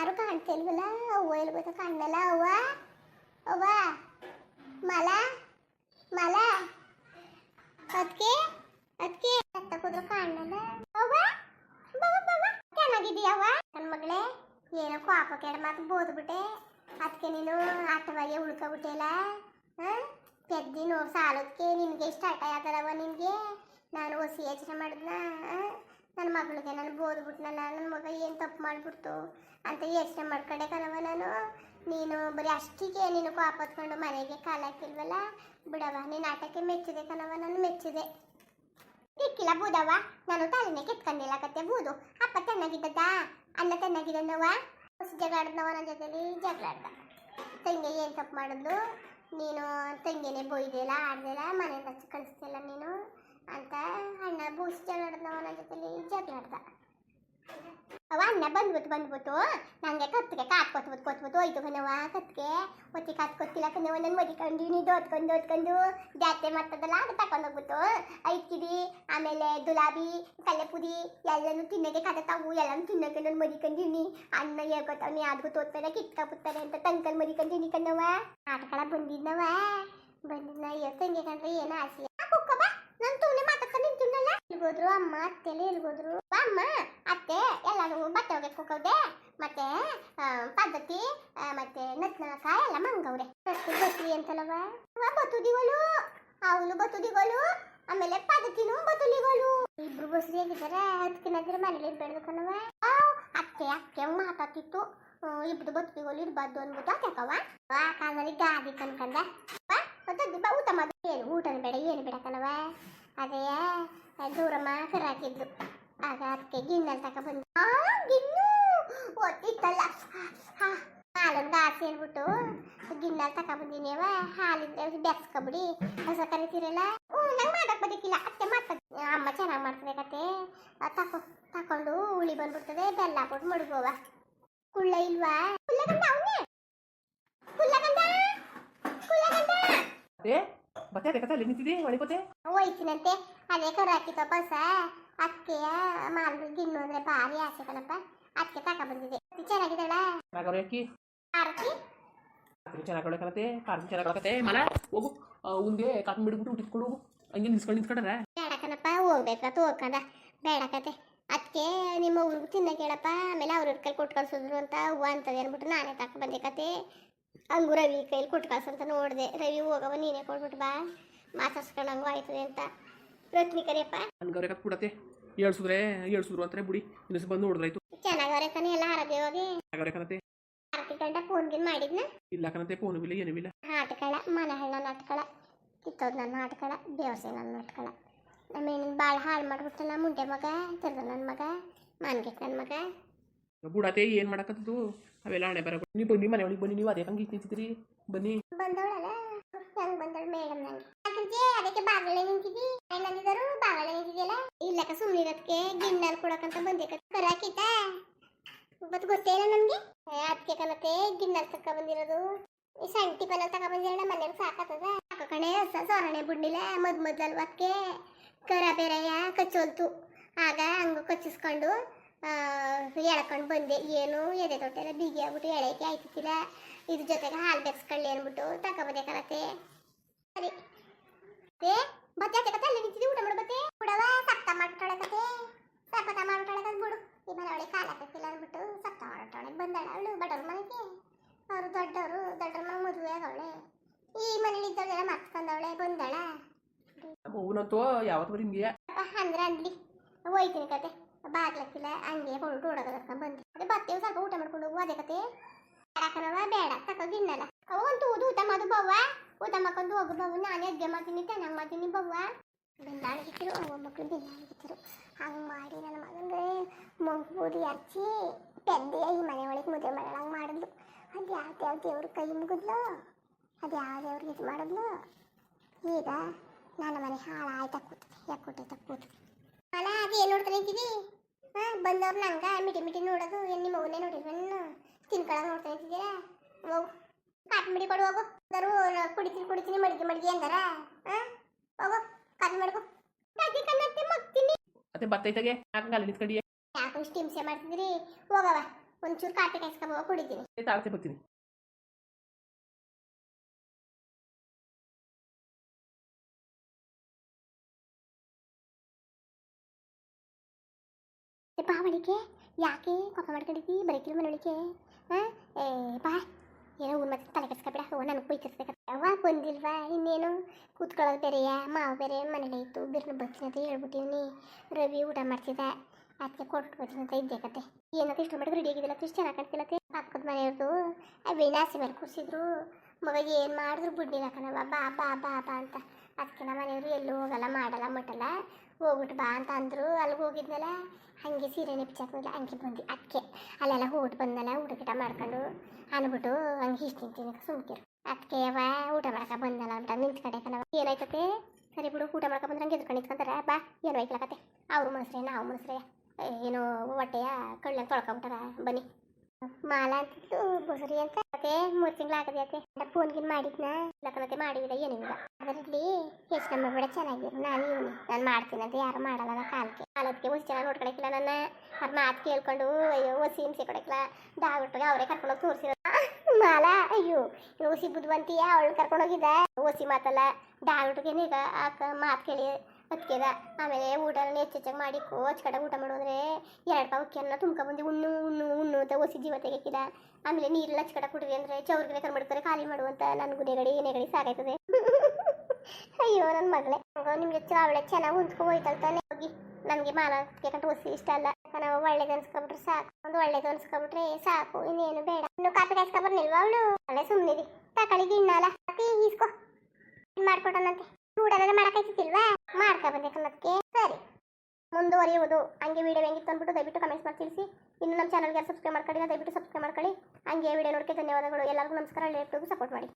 ಯಾರು ಕಾಣ್ತಿಲ್ವಲ್ಲ? ಅವ್ವ ಎಲ್ಗೋತ ಕಾಣಲ್ಲ ಅವ್ವ? ಅವ್ವ? ಮಲ? ಮಲ? ಅದಕ್ಕೆ ಅದಕ್ಕೆ ಕೂದ್ರು ಕಾಣಲ್ಲ ಅವ್ವ? ಚೆನ್ನಾಗಿದೀಯವ್ವ ನನ್ನ ಮಗಳೇ, ಏನೋ ಕೋಪ ಕೆಡ ಮಾತು ಬೋದ್ಬಿಟ್ಟೆ. ಅದಕ್ಕೆ ನೀನು ಆಟವಾಗಿ ಉಳ್ಕೊಬಿಟ್ಟೆಲ್ಲ? ಹಾಂ ಪೆದ್ದಿ ನೋವು ಸಾಲೋದಕ್ಕೆ ನಿನಗೆ ಇಷ್ಟ ಆಟ ಆತದವ ನಿನಗೆ? ನಾನು ಹೊಸಿ ಯೋಚನೆ ಮಾಡಿದ್ನ? ನನ್ನ ಮಗಳಿಗೆ ನಾನು ಬೋದ್ಬಿಟ್ನಲ್ಲ ನನ್ನ ಮಗ ಏನು ಮಾಡಿಬಿಡ್ತು ಅಂತ ಯೋಚನೆ ಮಾಡ್ಕೊಂಡೆ ಕಣವ ನಾನು. ನೀನು ಬರೀ ಅಷ್ಟಿಗೆ ನೀನು ಕಾಪತ್ಕೊಂಡು ಮನೆಗೆ ಕಾಲ ಹಾಕಿಲ್ವಲ್ಲ? ಬಿಡವ ನೀನು ಆಟಕ್ಕೆ ಮೆಚ್ಚಿದೆ ಕಣವ ನಾನು ಮೆಚ್ಚಿದೆ. ಇಕ್ಕಿಲ್ಲ ಬೂದವ ನಾನು ತಲೆನೇ ಕೆತ್ಕೊಂಡಿಲ್ಲ ಕತ್ತೆ ಬೂದು. ಅಪ್ಪ ಚೆನ್ನಾಗಿದ್ದದ ಅನ್ನ ಚೆನ್ನಾಗಿದ್ದನವ ಜಗಳಾಡ್ದವ ನನ್ನ ಜೊತೆಲಿ ಜಗಳಾಡ್ದ ತಂಗಿ ಏನು ತಪ್ಪು ಮಾಡಿದ್ಲು? ನೀನು ತಂಗಿನೇ ಬೊಯ್ದಿಲ್ಲ ಆಡ್ದಿಲ್ಲ ಮನೆಯಿಂದ ಹಚ್ಚಿ ನೀನು ಅಂತ ಅಣ್ಣ ಬೂಸಿ ಜಗಳ ಆಡಿದ್ನವ ನನ್ನ ಜೊತೆಲಿ ಜಗಳ ಆಡ್ದ ಅವ ಅಣ್ಣ ಬಂದ್ಬಿಟ್ಟು ಬಂದ್ಬಿಟ್ಟು ನನಗೆ ಕತ್ತಿಗೆ ಕಾಟ್ ಕೊತ್ಬಿಟ್ಟು ಕೊತ್ಬಿಟ್ಟು ಹೋಯ್ತು ಕಣವ ಕತ್ತಿಗೆ. ಒತ್ತಿ ಕಾತ್ ಕೊತ್ತಿಲ್ಲ ಕಣವ ನಾನು ಮಡಿಕೊಂಡು ನೀದು ಓದ್ಕೊಂಡು ಓದ್ಕೊಂಡು ಜಾತ್ರೆ ಮಾಡ್ತದಲ್ಲ ಅದು ತಗೊಂಡೋಗ್ಬಿಟ್ಟು ಐದ್ಕಿಡಿ ಆಮೇಲೆ ಗುಲಾಬಿ ಕಲ್ಲೆಪುಡಿ ಎಲ್ಲನೂ ತಿನ್ನಕ್ಕೆ ಕದತಾವು ಎಲ್ಲನೂ ತಿನ್ನಕ್ಕೆ ನಾನು ಮಡಿಕೊಂಡಿನಿ ಅಣ್ಣ ಹೇಳ್ಕೊತಾವ್ನಿ ಅದು ತೋರ್ತಾರೆ ಕಿತ್ಕೊಬಿಡ್ತಾರೆ ಅಂತ ತಂಕಲ್ ಮಡಿಕೊಂಡಿನಿ ಕಣವ ಆಟಗಳ ಬಂದಿದ್ನವ ಬಂದಿದ್ನ ಅಯ್ಯೋ ಹಂಗೆ ಕಂಡ್ರೆ ಏನೋ ಆಸೆ ಕುಕ್ಕ ಬಾ ನಾನು ತುನೆ ಮಾತಾಡ್ಕೊಂಡು ಇಲ್ಗೋದ್ರು ಅಮ್ಮ ಅತ್ತೆಲಿ ಇರ್ಬೋದ್ರು ಅಮ್ಮ ಅತ್ತೆ ಎಲ್ಲರೂ ಬಟ್ಟೆ ಒಗೆಕ್ ಹೋಗೋದೆ ಮತ್ತೆ ಪದ್ಧತಿ ಮತ್ತೆ ಕಾಯ ಎಲ್ಲ ಮಂಗವ್ರೆ. ಬತ್ರಿ ಅಂತಲ್ಲವ ಬತ್ತುದಿಗಳು ಅವನು ಬತ್ತುದಿಗಳು ಆಮೇಲೆ ಪದ್ಧತಿನೂ ಬತ್ತುಲಿಗಳು ಇಬ್ರು ಬಸ್ರಿ ಆಗಿದ್ದಾರೆ ಅದಕ್ಕಿನಾದ್ರೆ ಮನೇಲಿ ಇರ್ಬೇಡ್ದು ಕಣವ ಅತ್ತೆ ಅಕ್ಕೆ ಮಾತಾಡ್ತಿತ್ತು. ಇಬ್ರು ಬತ್ತುದಿಗಳು ಇರ್ಬಾರ್ದು ಅನ್ಬಿಟ್ಟು ಅಕ್ಕವ ಆ ಕಾಲದಲ್ಲಿ ಗಾದಿ ಕನ್ಕಂದ ಊಟ ಮಾಡು. ಏನು, ಊಟನ ಬೇಡ, ಏನು ಬೇಡ ಕಣವ ಅದೇ ದೂರಮ್ಮ ಹಾಕಿದ್ರು. ಆಗ ಅದಕ್ಕೆ ಗಿಣ್ಣಲ್ಲಿ ತಕ ಬಂದು, ಆ, ಗಿಣ್ಣು! ಒತ್ತಿತ್ತಲ್ಲ. ಹಾಲೊಂದು ಆಸೆ ಹೇಳ್ಬಿಟ್ಟು ಗಿಣ್ಣಲ್ಲಿ ತಕ ಬಂದಿನೇವ. ಹಾಲಿಂದ ಬೆಸ್ಕೊಬಿಡಿ. ಹೊಸ ಕರಿತೀರಲ್ಲ ಹ್ಞೂ, ನಂಗೆ ಮಾಡಕ್ಕೆ ಬದುಕಿಲ್ಲ. ಅತ್ತೆ ಮಾಡ್ತದೆ. ಅಮ್ಮ ಚೆನ್ನಾಗಿ ಮಾಡ್ತದೆ ಕತೆ. ತಕೊ, ತಕೊಂಡು ಹುಳಿ ಬಂದ್ಬಿಡ್ತದೆ. ಬೆಲ್ಲ ಹಾಕ್ಬಿಟ್ಟು ಮಡ್ಗೋವ. ಕುಳ್ಳ ಇಲ್ವಾ? ಕುಳ್ಳಗಂಡ ಅವನೇ. ಕುಳ್ಳಗಂಡ ಕುಳ್ಳಗಂಡ ಬತ್ತೆ ಕತೆ ಅಲ್ಲಿ ನಿಂತಿದ್ದಿ ಒಳಿಕೋತೆ ಹೋಯ್ತಿನಂತೆ ಅದೇ ಕರು ಹಾಕಿತ್ತು ಬಸ ಅಕ್ಕೆಯ ಮಾಲ್ದು ತಿನ್ನು ಅಂದ್ರೆ ಭಾರಿ ಆಸೆ ಕಣಪ್ಪ. ಅದಕ್ಕೆ ತಕ ಬಂದಿದೆ. ಚೆನ್ನಾಗಿದ್ದಾಳ? ಚೆನ್ನಾಗವ್ರೆ ಅಕ್ಕಿ. ಆರತಿ ಅಕ್ಕಿ ಕಳಕತೆ ಕಣತೆ. ಚೆನ್ನಾಗಿ ಕಳಕತೆ ಮಲ ಹೋಗು. ಉಂದೆ ಕಾಟನ್ ಬಿಡ್ಬಿಟ್ಟು ಊಟಿಟ್ಕೊಂಡು ಹೋಗು. ಹಂಗೆ ನಿಲ್ಸ್ಕೊಂಡು ನಿಂತ್ಕೊಂಡ್ರೆ. ಬೇಡ ಕಣಪ್ಪ ಹೋಗ್ಬೇಕ ಹೋಗ್ಕಂದ ಬೇಡ ಕತೆ. ಅದಕ್ಕೆ ನಿಮ್ಮ ಊರಿಗೆ ತಿನ್ನ ಕೇಳಪ್ಪ. ಆಮೇಲೆ ಅವ್ರ ಕೈ ಕೊಟ್ಟು ಕಳ್ಸಿದ್ರು ಅಂತ ಹೂವು ಅಂತದೆ ಅಂದ್ಬಿಟ್ಟು ನಾನೇ ತಕ ಬಂದೆ ಕತೆ. ಹಂಗು ರವಿ ಕೈಲಿ ಕೊಟ್ಟು ಕಳ್ಸಂತ ನೋಡಿದೆ. ರವಿ ಹೋಗವ ನೀನೇ ಕೊಟ್ಬಿಟ್ಟು ಬಾ. ಮಾತಾಡ್ಸ್ಕೊಂಡು ಹಂಗು ಆಯ್ತದೆ ಅಂತ. ರತ್ನಿ ಕರಿಯಪ್ಪ ನನ್ಗವ್ರೆ ಕತ್ ಹೇಳ್ಸಿದ್ರೆ ಹೇಳ್ಸಿದ್ರು ಅಂತಾರೆ ಬಿಡಿ. ಇನ್ನೊಂದು ಬಂದು ನೋಡಿದ್ರಾಯ್ತು. ಚೆನ್ನಾಗವ್ರೆ ಕಣೆ ಎಲ್ಲ ಆರೋಗ್ಯವಾಗಿ? ಹೋಗಿ ಕಣತೆ. ಆರತಿ ಗಂಟ ಫೋನ್ ಗಿನ್ ಮಾಡಿದ್ನ? ಇಲ್ಲ ಕಣತೆ ಫೋನ್ ಇಲ್ಲ ಏನೂ ಇಲ್ಲ. ನಾಟಕಳ ಮನಹಳ್ಳ ನಾಟಕಳ ಕಿತ್ತೋದ್ ನನ್ನ ನಾಟಕಳ ದೇವಸೆ ನನ್ನ ನಾಟಕಳ. ನಮ್ಮ ಹೆಣ್ಣಿನ ಭಾಳ ಹಾಳು ಮಾಡ್ಬಿಟ್ಟಲ್ಲ ಮುಂಡೆ ಮಗ ತಿರ್ದ ನನ್ನ ಮಗ ಮಾನ್ಗೆಟ್ ನನ್ನ ಮಗ. ಬುಡತೆ ಏನು ಮಾಡಕತ್ತದು? ಅವೆಲ್ಲ ಹಣೆ ಬರ ನೀವು ಬನ್ನಿ ಮನೆ ಒಳಗೆ ಬನ್ನಿ, ನೀವು ಅದೇ ಹಂಗೆ ನಿಂತಿದ್ರಿ ಬನ್ನಿ. ಬಂದವಳಲ್ಲ? ಹೆಂಗ್ ಬಂದಳು ಅದಕ್ಕೆ ಇಲ್ಲಕ ಕೊಡಕಂತ ಬಂದೆ ಗೊತ್ತೇ ಇಲ್ಲ ಅದಕ್ಕೆ ಕನತೆ ತಕ್ಕ ಬಂದಿರೋದು. ಈ ಸಣ್ಣ ಟಿಫನಲ್ಲಿ ತಕ ಬಂದಿರೋಣ ಮನೆಗೆ ಸಾಕಾತದ ಸಾಕು ಕಣೆ ಹೊಸ ಸೊರಣೆ ಬಿಡ್ಲಿಲ್ಲ ಮದ್ ಮೊದ್ಲಲ್ವ ಅದಕ್ಕೆ ಕರ ಬೇರೆಯ ಕಚ್ಚೋಲ್ತು. ಆಗ ಹಂಗ ಕಚ್ಚಿಸ್ಕೊಂಡು ಎಳ್ಕೊಂಡು ಬಂದೆ. ಏನು ಎದೆ ತೊಟ್ಟೆಲ್ಲ ಬಿಗಿ ಆಗ್ಬಿಟ್ಟು ಎಳೆಕೆ ಆಯ್ತಿಲ್ಲ ಇದ್ರ ಜೊತೆಗೆ ಹಾಲು ಬೆರೆಸ್ಕೊಳ್ಳಿ ಅಂದ್ಬಿಟ್ಟು ತಗೊಬಂದೆ ಕರತೆ ಸರಿ. ಏ ಬತ್ತೆ ಕತೆ ಅಲ್ಲಿ ನಿಂತಿದ್ದಿ? ಊಟ ಮಾಡು ಬತ್ತೆ. ಬಿಡವ ಸಪ್ತ ಮಾಡ್ಕೊಳಕತೆ ಕತೆ ಸಪತ ಮಾಡ್ಬಿಟ್ಟಾಳೆ ಬಿಡು. ಈ ಮನೆ ಒಳಗೆ ಕಾಲ ಹಾಕಿಲ್ಲ ಅಂದ್ಬಿಟ್ಟು ಸಪ್ತ ಮಾಡ್ಬಿಟ್ಟಾಳೆ ಬಂದಾಳ ಅವಳು ಬಡವ್ರ ಮನೆಗೆ. ಅವರು ದೊಡ್ಡವರು ದೊಡ್ಡವ್ರ ಮಗ ಮದುವೆ ಆಗವಳೆ. ಈ ಮನೇಲಿ ಇದ್ದವಳೆಲ್ಲ ಮರ್ತ್ಕೊಂಡವಳೆ ಬಂದಾಳ. ಹೂನಂತೂ ಯಾವತ್ತು ಬರೀ ಅಂದ್ರೆ ಅಂದ್ಲಿ. ಹೋಯ್ತೀನಿ ಕತೆ. ಬಾಗ್ಲಕ್ಕಿಲ್ಲ ಹಂಗೆ ಹೊರಟು ಓಡೋದಕ್ಕ ಬಂದೆ ಅದೇ ಬರ್ತೇವೆ ಸ್ವಲ್ಪ ಊಟ ಮಾಡ್ಕೊಂಡು ಹೋಗುವ ಅದೇ ಕತೆ ಯಾಕನವ ಬೇಡ ತಕೋ ಗಿಣ್ಣಲ್ಲ ಅವಂತೂ ಊದು ಊಟ ಮಾಡು ಬವ್ವ ಊಟ ಮಾಡ್ಕೊಂಡು ಹೋಗು ಬವ್ವ ನಾನು ಅಡ್ಗೆ ಮಾಡ್ತೀನಿ ಚೆನ್ನಾಗಿ ಮಾಡ್ತೀನಿ ಬವ್ವ ಬೆಂದಾಣಿಗಿತ್ತಿರು ಅವ್ವ ಮಕ್ಕಳು ಬೆಂದಾಣಿಗಿತ್ತಿರು ಹಂಗೆ ಮಾಡಿ ನನ್ನ ಮಗಂದ್ರೆ ಮೊಗ್ಬೂದಿ ಹಚ್ಚಿ ಪೆದ್ದೆ ಈ ಮನೆ ಒಳಗೆ ಮದುವೆ ಮಾಡೋಣ ಮಾಡಿದ್ಲು ಅದು ಯಾವ ಯಾವ ದೇವ್ರ ಕೈ ಮುಗಿದ್ಲು ಅದು ಯಾವ ದೇವ್ರಿಗೆ ಇದು ಮಾಡಿದ್ಲು ಈಗ ನನ್ನ ಮನೆ ಹಾಳಾಯ್ತಾ ಕೂತು ಯಾಕೆ ಕೊಟ್ಟೈತ ಕೂತು ಅಲ್ಲ ಅದು ಏನು ನೋಡ್ತಾ ನಿಂತಿದಿ ಹಾಂ ಬಂದವ್ರು ನಂಗ ಮಿಟಿ ಮಿಟಿ ನೋಡೋದು ಏನು ನಿಮ್ಮ ಮಗನೇ ನೋಡಿದ್ವನ್ನ ತಿನ್ಕೊಳಕ್ ನೋಡ್ತಾ ಇದ್ದೀರಾ ಹೋಗು. ಕಾಟ್ ಮಿಡಿ ಕೊಡು ಹೋಗು. ಅಂದರು ಕುಡಿತೀನಿ ಕುಡಿತೀನಿ ಮಡಿಗೆ ಮಡಿಗೆ ಅಂದಾರ. ಹಾಂ ಹೋಗು ಕಾಟನ್ ಮಾಡ್ಕೊ. ಕಾಕಿ ಕನ್ನತ್ತೆ ಮಗ್ತೀನಿ. ಮತ್ತೆ ಬತ್ತೈತಾಗೆ ಯಾಕಂಗೆ ಅಲ್ಲಿ ನಿಂತ್ಕೊಂಡು. ಯಾಕೆ ಇಷ್ಟು ಹಿಂಸೆ ಮಾಡ್ತಿದ್ರಿ? ಹೋಗವ ಒಂಚೂರು ಕಾಟಿ ಕಾಯಿಸ್ಕೊಬೋ ಕುಡಿತೀನಿ. ತಾಳ್ತೆ ಬರ್ತೀನಿ. ಬಾವಳಿಕೆ ಯಾಕೆ? ಕೋಪ ಮಾಡ್ಕೊಂಡಿದ್ದಿ? ಬರೀಕಿಲ್ಲ ಮನೊಳಿಕೆ ಹಾಂ ಏ ಬಾ ಏನೋ ಊರು ಮತ್ತೆ ತಲೆ ಕೆಡ್ಸ್ಕೊಬೇಡ. ಓ ನನಗೆ ಬೈತಿರ್ತದೆ ಯಾವಾಗ ಬಂದಿಲ್ವಾ? ಇನ್ನೇನು? ಕೂತ್ಕೊಳ್ಳೋದು ಬೇರೆಯಾ? ಮಾವು ಬೇರೆ ಮನೇಲಿ ಇತ್ತು ಬಿರ್ನ ಬರ್ತೀನಿ ಅಂತ ರವಿ ಊಟ ಮಾಡ್ತಿದ್ದ. ಅದಕ್ಕೆ ಕೊಟ್ಟು ಅಂತ ಇದ್ದೆ ಕತೆ. ಏನಂತ ಇಷ್ಟು ಮಾಡಿದ್ರೆ ರೆಡಿ ಆಗಿದ್ದಿಲ್ಲ ಇಷ್ಟು ಚೆನ್ನಾಗಿ ಕಾಣ್ತಿಲ್ಲತ್ತೆ ಪಕ್ಕದ ಮನೆಯವ್ರದ್ದು ವಿನಾಸಿ ಮೇಲೆ ಕೂರಿಸಿದ್ರು. ಮಗ ಏನು ಮಾಡಿದ್ರು? ಬಿಡ್ಲಿಲ್ಲ ಕಣವ ಬಾ ಬಾ ಬಾ ಬಾ ಅಂತ. ಅದಕ್ಕೆ ನಮ್ಮ ಮನೆಯವರು ಎಲ್ಲೂ ಹೋಗಲ್ಲ, ಮಾಡಲ್ಲ, ಮಟ್ಟಲ್ಲ. ಹೋಗ್ಬಿಟ್ಟು ಬಾ ಅಂತ ಅಂದರು. ಅಲ್ಲಿಗೆ ಹೋಗಿದ್ನಲ್ಲ ಹಾಗೆ ಸೀರೆನೇ ಬಿಚ್ಚಾಕ್ನಿಲ್ಲ ಹಂಗೆ ಬಂದು ಅದಕ್ಕೆ ಅಲ್ಲೆಲ್ಲ ಹೋಗ್ಬಿಟ್ಟು ಬಂದಲ್ಲ ಊಟ ಗಿಟ ಮಾಡ್ಕೊಂಡು ಅಂದ್ಬಿಟ್ಟು ಹಂಗೆ ಇಷ್ಟು ತಿಂತೀನಿ ಸುಮ್ಕಿರು ಅದಕ್ಕೆ ಅವ ಊಟ ಮಾಡಕ ಬಂದಲ್ಲ ಅಂತ ನಿಂತ ಕಡೆ ಏನಾಯ್ತತೆ ಸರಿ ಬಿಡು, ಊಟ ಮಾಡ್ಕೊ ಬಂದ್ರೆ ಹಂಗೆ ಎದ್ಕೊಂಡು ನಿಂತ್ಕೊಂತಾರೆ. ಬಾ, ಏನು ಐಕ್ಲಕತೆ ಅವ್ರು ಮನುಷ್ರೆ ನಾವು ಮನುಷ್ರೆ ಏನೋ ಹೊಟ್ಟೆಯ ಕಳ್ಳ ತೊಳ್ಕೊಂಬಿಟ್ಟಾರ. ಬನ್ನಿ. ಮಾಲ ಅಂತಿತ್ತು ಬಸರಿ ಅಂತ. ಅದೇ ಮೂರು ತಿಂಗಳು ಆಗದೆ ಅತ್ತೆ. ಫೋನ್ಗಿನ್ ಮಾಡಿದ್ನ ಲಕ್ಕನತೆ ಮಾಡಿಲ್ಲ ಏನಿಲ್ಲ. ಅದರಲ್ಲಿ, ಎಷ್ಟು ನಮ್ಮ ಬೇಡ ಚೆನ್ನಾಗಿರು, ನಾನು ಇವನು. ನಾನು ಮಾಡ್ತೀನಿ ಅಂತ ಯಾರು ಮಾಡಲ್ಲ ಕಾಲಕ್ಕೆ. ಕಾಲಕ್ಕೆ ಹೊಸ ಚೆನ್ನಾಗಿ ನೋಡ್ಕೊಳಕಿಲ್ಲ ನನ್ನ. ಅವ್ರ ಮಾತು ಕೇಳ್ಕೊಂಡು, ಅಯ್ಯೋ ಹೊಸಿ ಹಿಂಸೆ ಕೊಡಕಿಲ್ಲ. ಡಾಕ್ಟ್ರಿಗೆ ಅವರೇ ಕರ್ಕೊಂಡೋಗಿ ತೋರಿಸಿರೋ ಮಾಲ, ಅಯ್ಯೋ ಓಸಿ ಬುದ್ಧಿವಂತಿಯ? ಅವಳು ಕರ್ಕೊಂಡೋಗಿದ್ದ ಓಸಿ ಮಾತಲ್ಲ. ಡಾಕ್ಟ್ರಿಗೆ ಈಗ ಮಾತು ಕೇಳಿ ಅದಕ್ಕೆದ ಆಮೇಲೆ ಊಟ ಹೆಚ್ಚೆಚ್ಚಾಗಿ ಮಾಡಿ ಕೋಚ್ ಕಡೆ ಊಟ ಮಾಡೋದ್ರೆ ಎರಡು ಪಾವು ಕೆನ್ನ ತುಂಬ್ಕೊಂಬಂದು ಉಣ್ಣು ಉಣ್ಣು ಉಣ್ಣು ಅಂತ ಒಸಿ ಜೀವ ತೆಗಿಕಿದ. ಆಮೇಲೆ ನೀರೆಲ್ಲ ಹಚ್ಕಡ ಕುಡ್ರಿ ಅಂದ್ರೆ ಚೌರ್ಗಿನ ಕರ್ ಮಾಡ್ತಾರೆ ಖಾಲಿ ಮಾಡುವಂತ ನನಗೂ ನೆಗಡಿ ನೆಗಡಿ ಸಾಕಾಯ್ತದೆ. ಅಯ್ಯೋ ನನ್ನ ಮಗಳೇ. ನಿಮಗೆ ಅವಳೆ ಚೆನ್ನಾಗಿ ಹೊಂದ್ಕೊ ಹೋಯ್ತಲ್ತಾನೆ ಹೋಗಿ, ನನಗೆ ಮಾನ ಕಂಡು ಹೊಸಿ ಇಷ್ಟ ಅಲ್ಲ. ನಾವು ಒಳ್ಳೇದು ಅನ್ಸ್ಕೊಬಿಟ್ರೆ ಸಾಕು. ಒಂದು ಒಳ್ಳೇದು ಅನ್ಸ್ಕೊಬಿಟ್ರೆ ಸಾಕು. ಇನ್ನೇನು ಬೇಡ. ಇನ್ನು ಕಾಪಿ ಕಾಯಿಸ್ಕೊಬರ್ನಿಲ್ವಾ ಅವಳು? ಅಲ್ಲೇ ಸುಮ್ಮನಿರಿ ತಕಳಿ ಇನ್ನಲ್ಲ ಅತಿ ಈಸ್ಕೊ. ಮಾಡ್ಕೊಟ್ಟನಂತೆ ಊಟನೆಲ್ಲ ಮಾಡಕ್ಕಾಯ್ತಿಲ್ವಾ ಮಾಡ್ಕೊ ಬಂದೆ ಕನ್ನದಕ್ಕೆ ಸರಿ. ಮುಂದುವರಿಯುವುದು. ಹಂಗೆ ವಿಡಿಯೋ ಹೆಂಗಿತ್ತು ಅಂದ್ಬಿಟ್ಟು ದಯವಿಟ್ಟು ಕಮೆಂಟ್ಸ್ ಮಾಡಿ ತಿಳಿಸಿ. ಇನ್ನು ನಮ್ಮ ಚಾನಲ್ಗೆ ಸಬ್ಸ್ಕ್ರೈಬ್ ಮಾಡ್ಕೊಳ್ಳಿ ದಯವಿಟ್ಟು ಸಬ್ಸ್ಕ್ರೈಬ್ ಮಾಡ್ಕೊಳ್ಳಿ. ಹಂಗೆ ವಿಡಿಯೋ ನೋಡಕ್ಕೆ ಧನ್ಯವಾದಗಳು. ಎಲ್ಲರಿಗೂ ನಮಸ್ಕಾರ. ಲೇಟ್ ಸಪೋರ್ಟ್ ಮಾಡಿ.